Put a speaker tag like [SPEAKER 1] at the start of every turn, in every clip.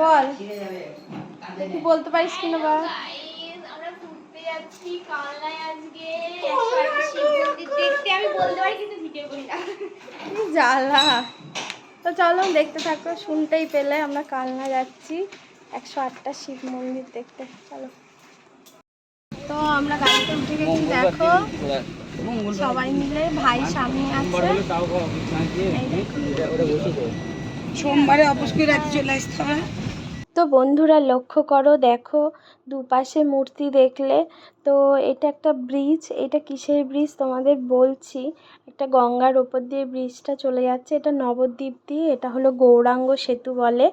[SPEAKER 1] বল। তুই বলতে পারিস কিনা বা
[SPEAKER 2] Guys, আমরা ঘুরতে যাচ্ছি কালনায় আজকে। একশো আটটা শিব মন্দির দেখতে আমি বলতে পারি কিন্তু ভিডিও করি না।
[SPEAKER 1] কি জ্বালা। তো চলো দেখতে থাকো শুনতেই পেলে আমরা কালনা যাচ্ছি। একশো আটটা শিব মন্দির দেখতে। চলো। তো আমরা গাড়িতে উঠে গেছি দেখো। সবাই মিলে ভাই সামনে আছে।
[SPEAKER 3] সোমবারে করে রাতে চলে আসতে হবে।
[SPEAKER 1] তো বন্ধুরা লক্ষ্য করো দেখো দুপাশে মূর্তি দেখলে তো এটা একটা ব্রিজ এটা কিসের ব্রিজ তোমাদের বলছি? একটা গঙ্গার ওপর দিয়ে ব্রিজটা চলে যাচ্ছে, এটা নবদ্বীপ দিয়ে, এটা হলো গৌরাঙ্গ সেতু বলে।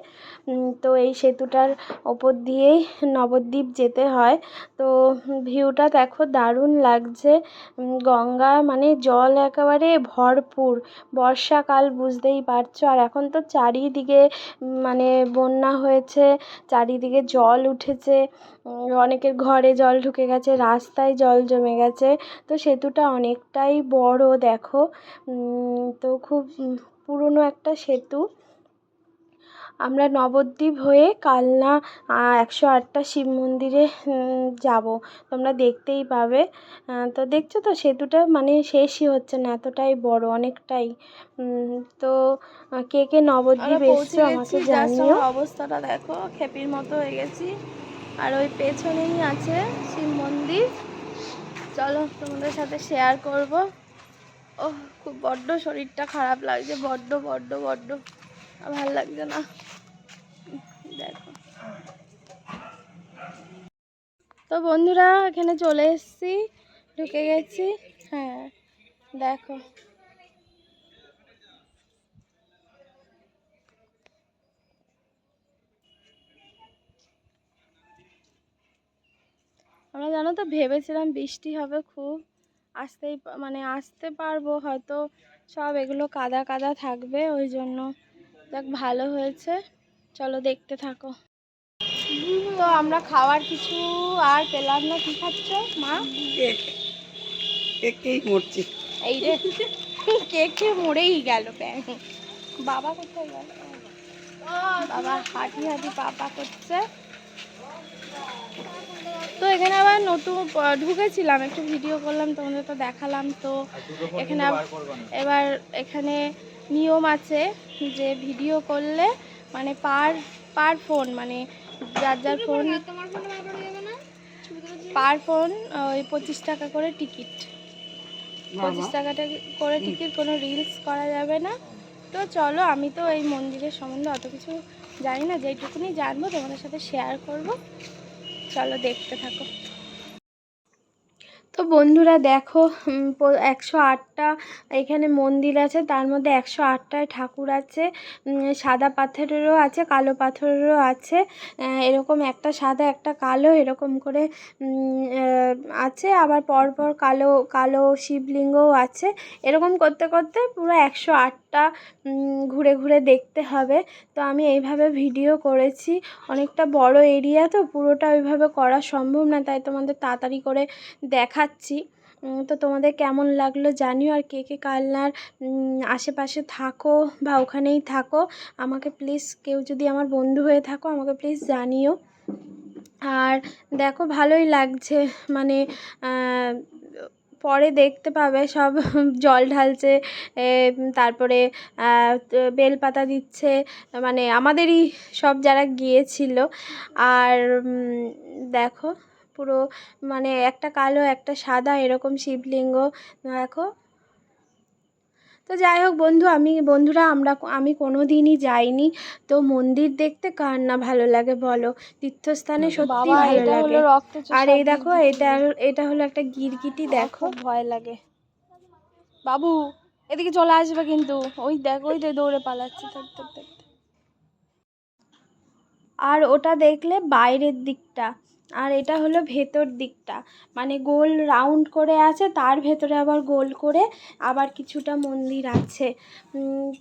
[SPEAKER 1] তো এই সেতুটার ওপর দিয়েই নবদ্বীপ যেতে হয়। তো ভিউটা দেখো দারুণ লাগছে। গঙ্গা মানে জল একেবারে ভরপুর। বর্ষাকাল বুঝতেই পারছ। আর এখন তো চারিদিকে মানে বন্যা হয়েছে, চারিদিকে জল উঠেছে। অনেকের ঘরে জল ঢুকে গেছে রাস্তায় জল জমে গেছে। তো সেতুটা অনেকটাই বড় দেখো। তো খুব পুরনো একটা সেতু। আমরা নবদ্বীপ হয়ে কালনা একশো আটটা শিব মন্দিরে যাব। তোমরা দেখতেই পাবে। তো দেখছ তো সেতুটা মানে শেষই হচ্ছে না এতটাই বড় অনেকটাই। তো কে কে নবদ্বীপ এসছো আমাকে জানিও। অবস্থাটা দেখো খেপির মতো হয়ে গেছি। আর ওই পেছনেই আছে শিব মন্দির চলো তোমাদের সাথে শেয়ার করব। ও খুব বড্ড শরীরটা খারাপ লাগছে। বড্ড বড্ড বড্ড। ভালো লাগছে না। দেখো। তো বন্ধুরা, এখানে চলে এসেছি। ঢুকে গেছি। হ্যাঁ দেখো। জানো তো ভেবেছিলাম বৃষ্টি হবে খুব। আসতেই মানে আসতে পারব হয়তো সব এগুলো কাদা কাদা থাকবে ওই জন্য দেখ ভালো হয়েছে। চলো দেখতে থাকো। তো আমরা খাওয়ার কিছু আর পেলাম না কি খাচ্ছ মা?
[SPEAKER 3] একেই মরছি।
[SPEAKER 1] এই রে কে কে মরেই গেল ব্যাং। বাবা কোথায় গেল? বাবা হাঁটি হাঁটি পাপা করছে। তো এখানে আবার নতুন ঢুকেছিলাম একটু ভিডিও করলাম তোমাদের তো দেখালাম তো এখানে এবার এখানে নিয়ম আছে যে ভিডিও করলে মানে পার পার ফোন মানে যার যার ফোন? পার ফোন ওই পঁচিশ টাকা করে টিকিট পঁচিশ টাকা টা- করে টিকিট কোনো রিলস করা যাবে না। তো চলো আমি তো এই মন্দিরের সম্বন্ধে অত কিছু জানি না যেটুকুনি জানব তোমাদের সাথে শেয়ার করব। চলো দেখতে থাকো। তো বন্ধুরা দেখো একশো আটটা এখানে মন্দির আছে, তার মধ্যে একশো আটটায় ঠাকুর আছে সাদা পাথরেরও আছে, কালো পাথরেরও আছে এরকম একটা সাদা, একটা কালো, এরকম করে আছে, আবার পরপর কালো কালো শিবলিঙ্গও আছে, এরকম করতে করতে পুরো একশো আটটা ঘুরে ঘুরে দেখতে হবে। তো আমি এইভাবে ভিডিও করেছি, অনেকটা বড় এরিয়া তো, পুরোটা ওইভাবে করা সম্ভব না, তাই তোমাদের তাড়াতাড়ি করে দেখাচ্ছি উম, তো তোমাদের কেমন লাগল জানিও আর কে কে কালনার আশেপাশে থাকো বা ওখানেই থাকো। আমাকে প্লিজ কেউ যদি আমার বন্ধু হয়ে থাকো আমাকে প্লিজ জানিও। আর দেখো ভালোই লাগছে মানে পরে দেখতে পাবে সব জল ঢালছে তারপরে বেলপাতা দিচ্ছে মানে আমাদেরই সব যারা গিয়েছিল। আর দেখো পুরো মানে একটা কালো একটা সাদা এরকম শিবলিঙ্গ দেখো। তো যাই হোক বন্ধু আমি বন্ধুরা আমরা আমি কোনো দিনই যাইনি। তো মন্দির দেখতে কার না ভালো লাগে বলো? তীর্থস্থানে সত্যি ভালো লাগে। আর এই দেখো এটা এটা হলো একটা গিরগিটি দেখো। ভয় লাগে। বাবু এদিকে চলে আসবে কিন্তু। ওই দেখো ওই যে দৌড়ে পালাচ্ছে। আর ওটা দেখলে বাইরের দিকটা। আর এটা হলো ভেতর দিকটা। মানে গোল রাউন্ড করে আছে, তার ভেতরে আবার গোল করে আবার কিছুটা মন্দির আছে।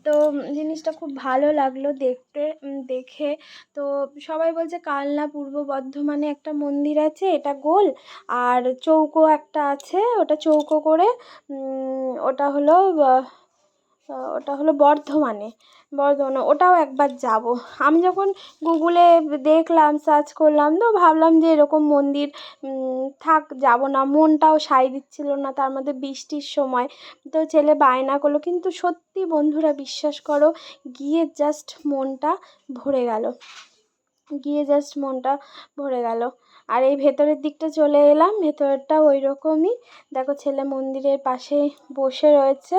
[SPEAKER 1] তো জিনিসটা খুব ভালো লাগল দেখতে দেখে। তো সবাই বলছে কালনা পূর্ব বর্ধমানে একটা মন্দির আছে, এটা গোল। আর চৌকো একটা আছে, ওটা চৌকো করে ওটা হলো ওটা হলো বর্ধমানে। বর্ধমানে, ওটাও একবার যাব। আমি যখন গুগলে দেখলাম সার্চ করলাম, তো ভাবলাম যে এরকম মন্দির থাক, যাব না। মনটাও সায় দিচ্ছিল না, তার মধ্যে বৃষ্টির সময়। তো ছেলে বায়না করল, কিন্তু সত্যি বন্ধুরা, বিশ্বাস করো, গিয়ে জাস্ট মনটা ভরে গেল। গিয়ে জাস্ট মনটা ভরে গেল। আর এই ভেতরের দিকটা চলে এলাম, ভেতরটা ওই রকমই দেখো ছেলে মন্দিরের পাশে বসে রয়েছে।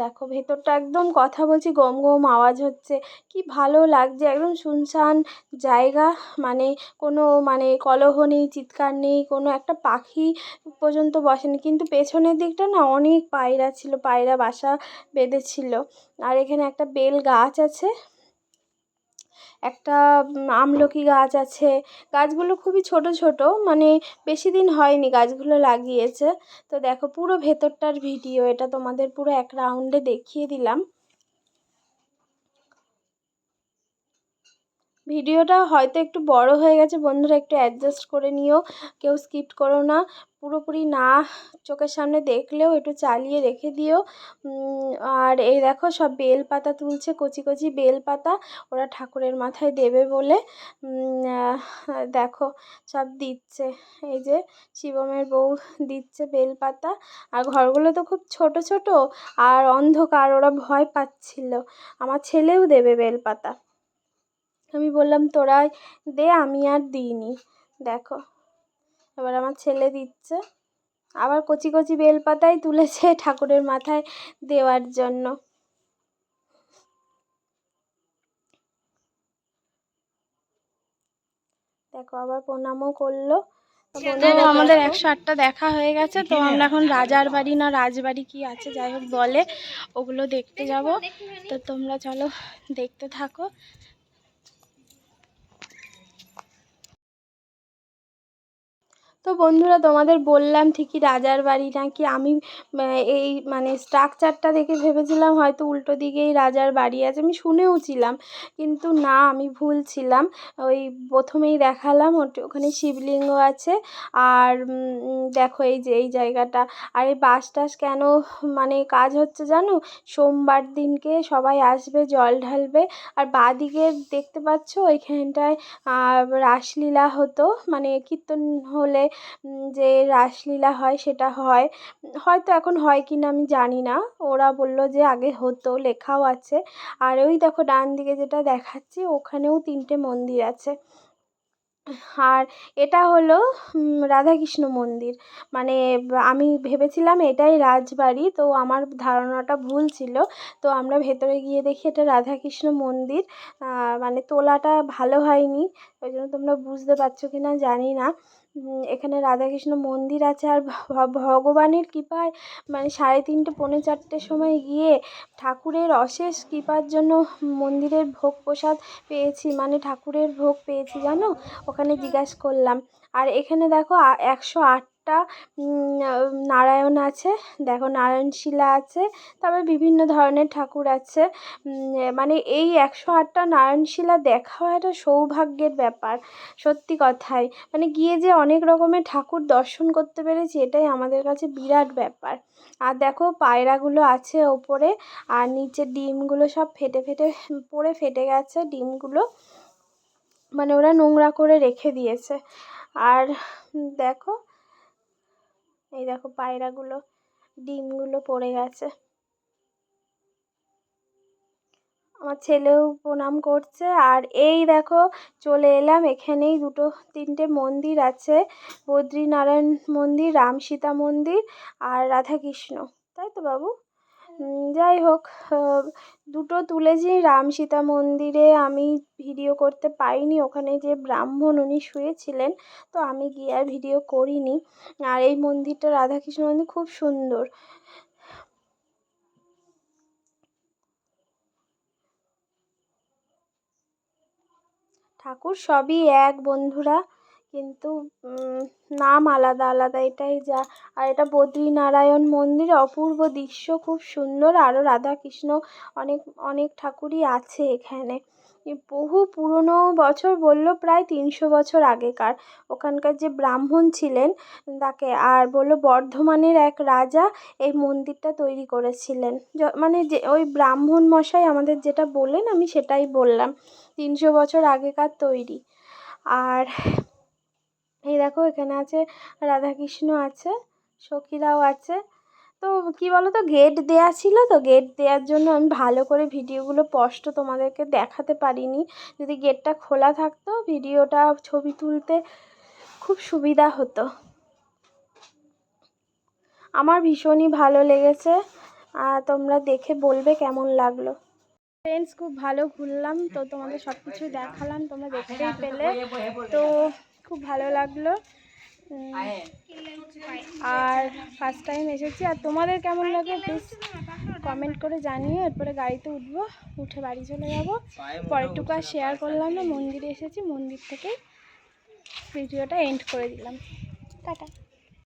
[SPEAKER 1] দেখো ভেতরটা একদম কথা বলছি, গম গম আওয়াজ হচ্ছে। কি ভালো লাগছে, একদম শুনশান জায়গা। মানে কোনো মানে কলহ নেই, চিৎকার নেই, কোনো একটা পাখি পর্যন্ত বসেনি। কিন্তু পেছনের দিকটা না অনেক পায়রা ছিল, পায়রা বাসা বেঁধেছিল। আর এখানে একটা বেল গাছ আছে। একটা আমলকি গাছ আছে। গাছগুলো খুবই ছোট ছোট মানে বেশি দিন হয়নি গাছগুলো লাগিয়েছে। তো দেখো পুরো ভেতরটার ভিডিও এটা তোমাদের পুরো এক রাউন্ডে দেখিয়ে দিলাম। ভিডিওটা হয়তো একটু বড় হয়ে গেছে, বন্ধুরা একটু অ্যাডজাস্ট করে নিও, কেউ স্কিপ করো না। পুরোপুরি না চোখের সামনে দেখলেও একটু চালিয়ে রেখে দিও। আর এই দেখো সব বেল পাতা তুলছে, কচি কচি বেল পাতা, ওরা ঠাকুরের মাথায় দেবে বলে। দেখো সব দিচ্ছে, এই যে শিবমের বউ দিচ্ছে বেলপাতা আর ঘরগুলো তো খুব ছোট ছোট, আর অন্ধকার, ওরা ভয় পাচ্ছিল। আমার ছেলেও দেবে বেলপাতা আমি বললাম তোরাই দে আমি আর দিইনি। দেখো এবার আমার ছেলে দিচ্ছে। আবার কচি কচি বেলপাতাই তুলেছে ঠাকুরের মাথায় দেওয়ার জন্য। দেখো আবার প্রণামও করল। আমাদের একশো আটটা দেখা হয়ে গেছে। তো আমরা এখন রাজার বাড়ি না রাজবাড়ি কি আছে যাই হোক বলে ওগুলো দেখতে যাব। তো তোমরা চলো দেখতে থাকো। তো বন্ধুরা, তোমাদের বললাম ঠিকই রাজার বাড়ি নাকি? আমি এই মানে স্ট্রাকচারটা দেখে ভেবেছিলাম হয়তো উল্টো দিকেই রাজার বাড়ি আছে, আমি শুনেও ছিলাম কিন্তু না, আমি ভুল ছিলাম। ওই প্রথমেই দেখালাম ওখানে শিবলিঙ্গ আছে। আর দেখো এই যে, এই জায়গাটা। আর এই বাস টাস কেন মানে কাজ হচ্ছে জানো? সোমবার দিনকে সবাই আসবে, জল ঢালবে। আর বাঁদিকে দেখতে পাচ্ছ ওইখানটায় রাসলীলা হতো। মানে কীর্তন হলে যে রাসলীলা হয় সেটা হয়। হয়তো এখন হয় কি না আমি জানি না। ওরা বলল যে আগে হতো, লেখাও আছে। আর ওই দেখো ডান দিকে যেটা দেখাচ্ছি, ওখানেও তিনটে মন্দির আছে। আর এটা হলো রাধাকৃষ্ণ মন্দির। মানে আমি ভেবেছিলাম এটাই রাজবাড়ি, তো আমার ধারণাটা ভুল ছিল। তো আমরা ভেতরে গিয়ে দেখি এটা রাধাকৃষ্ণ মন্দির। মানে তোলাটা ভালো হয়নি। ওই জন্য তোমরা বুঝতে পারছ কি না জানি না। এখানে রাধাকৃষ্ণ মন্দির আছে আর ভগবানের কৃপায় মানে সাড়ে তিনটে, পৌনে চারটের সময় গিয়ে ঠাকুরের অশেষ কৃপার জন্য মন্দিরের ভোগ প্রসাদ পেয়েছি মানে ঠাকুরের ভোগ পেয়েছি জানো? ওখানে জিজ্ঞাসা করলাম। আর এখানে দেখো একশো আটটা উম, নারায়ণ আছে দেখো নারায়ণ শিলা আছে তারপরে বিভিন্ন ধরনের ঠাকুর আছে। মানে এই একশো আটটা নারায়ণ শিলা দেখাও একটা সৌভাগ্যের ব্যাপার সত্যি কথাই। মানে গিয়ে যে অনেক রকমের ঠাকুর দর্শন করতে পেরেছি এটাই আমাদের কাছে বিরাট ব্যাপার। আর দেখো পায়রাগুলো আছে ওপরে আর নিচে ডিমগুলো সব ফেটে ফেটে পড়ে ফেটে গেছে ডিমগুলো। মানে ওরা নোংরা করে রেখে দিয়েছে। আর দেখো এই দেখো পায়রাগুলো, ডিমগুলো পড়ে গেছে। আমার ছেলেও প্রণাম করছে আর এই দেখো চলে এলাম, এখানেই দুটো তিনটে মন্দির আছে। বদ্রীনারায়ণ মন্দির রাম সীতা মন্দির আর রাধাকৃষ্ণ। তাই তো বাবু? যাই হোক দুটো তুলেছি। রাম সীতা মন্দিরে আমি ভিডিও করতে পারিনি। ওখানে যে ব্রাহ্মণ উনি শুয়েছিলেন, তো আমি গিয়ে আর ভিডিও করিনি। আর এই মন্দিরটা রাধাকৃষ্ণ মন্দির খুব সুন্দর। ঠাকুর সবই এক, বন্ধুরা। কিন্তু নাম আলাদা আলাদা। এটাই যা। আর এটা বদ্রীনারায়ণ মন্দির অপূর্ব দৃশ্য। খুব সুন্দর। আরও রাধাকৃষ্ণ অনেক অনেক ঠাকুরই আছে এখানে। বহু পুরনো বছর বলল প্রায় তিনশো বছর আগেকার। ওখানকার যে ব্রাহ্মণ ছিলেন তাকে, আর বলল বর্ধমানের এক রাজা এই মন্দিরটা তৈরি করেছিলেন। মানে যে, ওই ব্রাহ্মণ মশাই আমাদের যেটা বললেন, আমি সেটাই বললাম। তিনশো বছর আগেকার তৈরি। আর এই দেখো এখানে আছে, রাধাকৃষ্ণ আছে, সখীরাও আছে। তো কি বলো তো গেট দেয়া ছিল তো গেট দেওয়ার জন্য আমি ভালো করে ভিডিওগুলো স্পষ্ট তোমাদেরকে দেখাতে পারিনি। যদি গেটটা খোলা থাকতো ভিডিওটা ছবি তুলতে খুব সুবিধা হতো। আমার ভীষণই ভালো লেগেছে, আর তোমরা দেখে বলবে কেমন লাগল। ফ্রেন্ডস খুব ভালো ঘুরলাম, তো তোমাদের সব কিছু দেখালাম, তোমরা দেখতেই পেলে। তো খুব ভালো লাগল। আর ফার্স্ট টাইম এসেছি। আর তোমাদের কেমন লাগে প্লিজ কমেন্ট করে জানিয়ে এরপরে গাড়িতে উঠবো, উঠে বাড়ি চলে যাব। পরেরটুকু আর শেয়ার করলাম না, মন্দিরে এসেছি। মন্দির থেকে ভিডিওটা এন্ড করে দিলাম। টাটা।